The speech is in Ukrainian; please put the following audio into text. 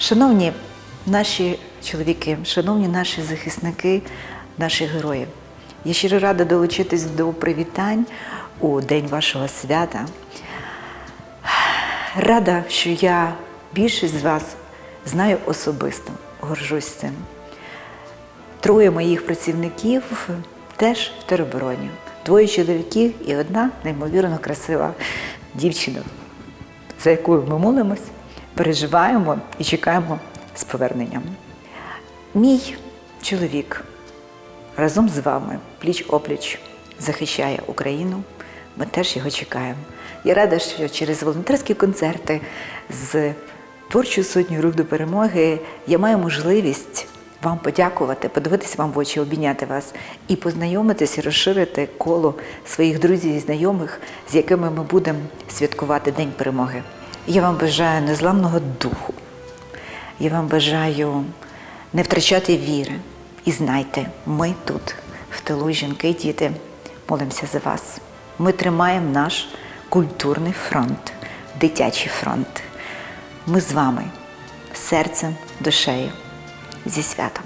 Шановні наші чоловіки, шановні наші захисники, наші герої, я щиро рада долучитись до привітань у день вашого свята. Рада, що я більшість з вас знаю особисто, горжусь цим. Троє моїх працівників теж в теробороні. Двоє чоловіків і одна неймовірно красива дівчина, за якою ми молимось, переживаємо і чекаємо з поверненням. Мій чоловік разом з вами, пліч опліч, захищає Україну. Ми теж його чекаємо. Я рада, що через волонтерські концерти з творчою сотнею рух до перемоги я маю можливість вам подякувати, подивитися вам в очі, обійняти вас і познайомитися, і розширити коло своїх друзів і знайомих, з якими ми будемо святкувати День перемоги. Я вам бажаю незламного духу. Я вам бажаю не втрачати віри. І знайте, ми тут, в тилу жінки, діти, молимося за вас. Ми тримаємо наш культурний фронт, дитячий фронт. Ми з вами серцем, душею, зі святом.